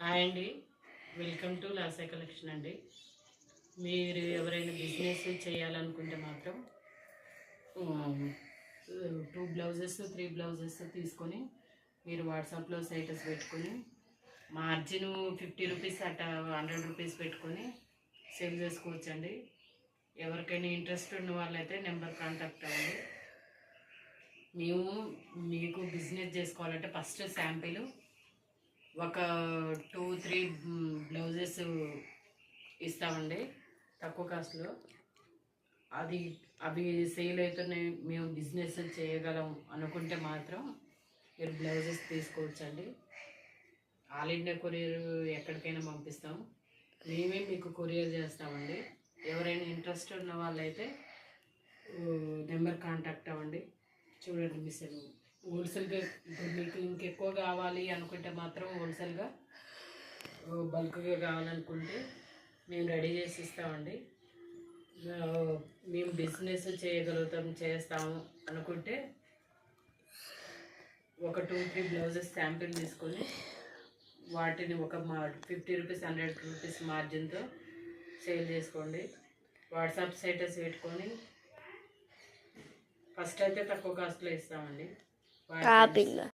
Hi అండి. Welcome to Laasa collection అండి. మీరు ఎవరైనా బిజినెస్ చేయాలనుకుంటే మాత్రం టూ బ్లౌజెస్ త్రీ బ్లౌజెస్ తీసుకొని మీరు వాట్సాప్లో స్టేటస్ పెట్టుకొని మార్జిన్ ఫిఫ్టీ రూపీస్ అట్ట హండ్రెడ్ రూపీస్ పెట్టుకొని సేల్ చేసుకోవచ్చండి. ఎవరికైనా ఇంట్రెస్ట్ ఉన్న వాళ్ళైతే నెంబర్ కాంటాక్ట్ అవ్వండి. మేము మీకు బిజినెస్ చేసుకోవాలంటే ఫస్ట్ శాంపిల్ ఒక టూ త్రీ బ్లౌజెస్ ఇస్తామండి తక్కువ కాస్ట్లో అది అవి సేల్ అవుతున్నాయి మేము బిజినెస్ చేయగలం అనుకుంటే మాత్రం మీరు బ్లౌజెస్ తీసుకోవచ్చండి. ఆల్ ఇండియా కొరియర్ ఎక్కడికైనా పంపిస్తాం. మేమే మీకు కొరియర్ చేస్తామండి. ఎవరైనా ఇంట్రెస్ట్ ఉన్న వాళ్ళైతే నెంబర్ కాంటాక్ట్ అవ్వండి. చూడండి మిషన్ హోల్సేల్గా ఇప్పుడు మీకు ఇంకెక్కువ కావాలి అనుకుంటే మాత్రం హోల్సేల్గా బల్క్గా కావాలనుకుంటే మేము రెడీ చేసి ఇస్తామండి. మేము బిజినెస్ చేయగలుగుతాం చేస్తాము అనుకుంటే ఒక టూ త్రీ బ్లౌజెస్ శాంపిల్ తీసుకొని వాటిని ఒక మా ఫిఫ్టీ రూపీస్ హండ్రెడ్ రూపీస్ మార్జిన్తో సేల్ చేసుకోండి. వాట్సాప్ స్టేటస్ పెట్టుకొని ఫస్ట్ అయితే తక్కువ కాస్ట్లో ఇస్తామండి.